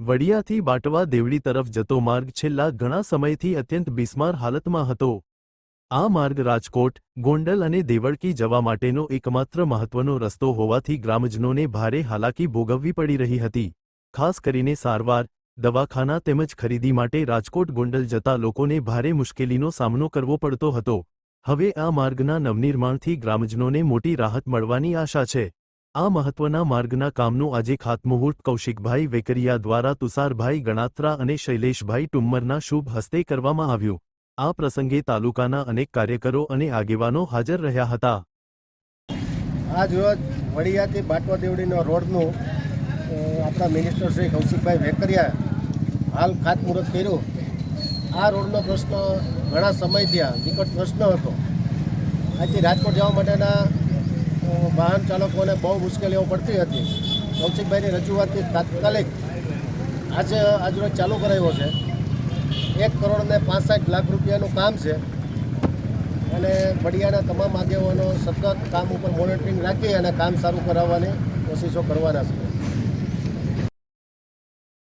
વડિયાથી બાટવા દેવડી તરફ જતો માર્ગ છેલ્લા ઘણા સમયથી અત્યંત બિસ્માર હાલતમાં હતો. આ માર્ગ રાજકોટ, ગોંડલ અને દેવળકી જવા માટેનો એકમાત્ર મહત્વનો રસ્તો હોવાથી ગ્રામજનોને ભારે હાલાકી ભોગવવી પડી રહી હતી. ખાસ કરીને સારવાર, દવાખાના તેમજ ખરીદી માટે રાજકોટ ગોંડલ જતા લોકોને ભારે મુશ્કેલીનો સામનો કરવો પડતો હતો. હવે આ માર્ગના નવનિર્માણથી ગ્રામજનોને મોટી રાહત મળવાની આશા છે. આ મહત્વના માર્ગના કામનું આજે ખાતમુહૂર્ત કૌશિકભાઈ વેકરિયા દ્વારા તુષારભાઈ ગણાત્રા અને શૈલેષભાઈ ટુમ્મરના શુભ હસ્તે કરવામાં આવ્યું. આ પ્રસંગે તાલુકાના અનેક કાર્યકરો અને આગેવાનો હાજર રહ્યા હતા. આજ રોજ વડિયાથી બાટવા દેવડીનો રોડનું આપણા મિનિસ્ટર શ્રી કૌશિકભાઈ વેકરિયા હાલ ખાતમુહૂર્ત કર્યું. આ રોડનો પ્રશ્ન ઘણા સમયથી આ વિકટ પ્રશ્ન હતો. આજથી રાજકોટ જવા માટેના વાહન ચાલકોને બહુ મુશ્કેલીઓ પડતી હતી. કૌશિકભાઈની રજૂઆતથી તાત્કાલિક આજે આજરોજ ચાલુ કરાવ્યો છે. એક કરોડને પાંસઠ લાખ રૂપિયાનું કામ છે. અને વડિયાના તમામ આગેવાનો સતત કામ ઉપર મોનિટરિંગ રાખી અને કામ સારું કરાવવાની કોશિશો કરવાના છે.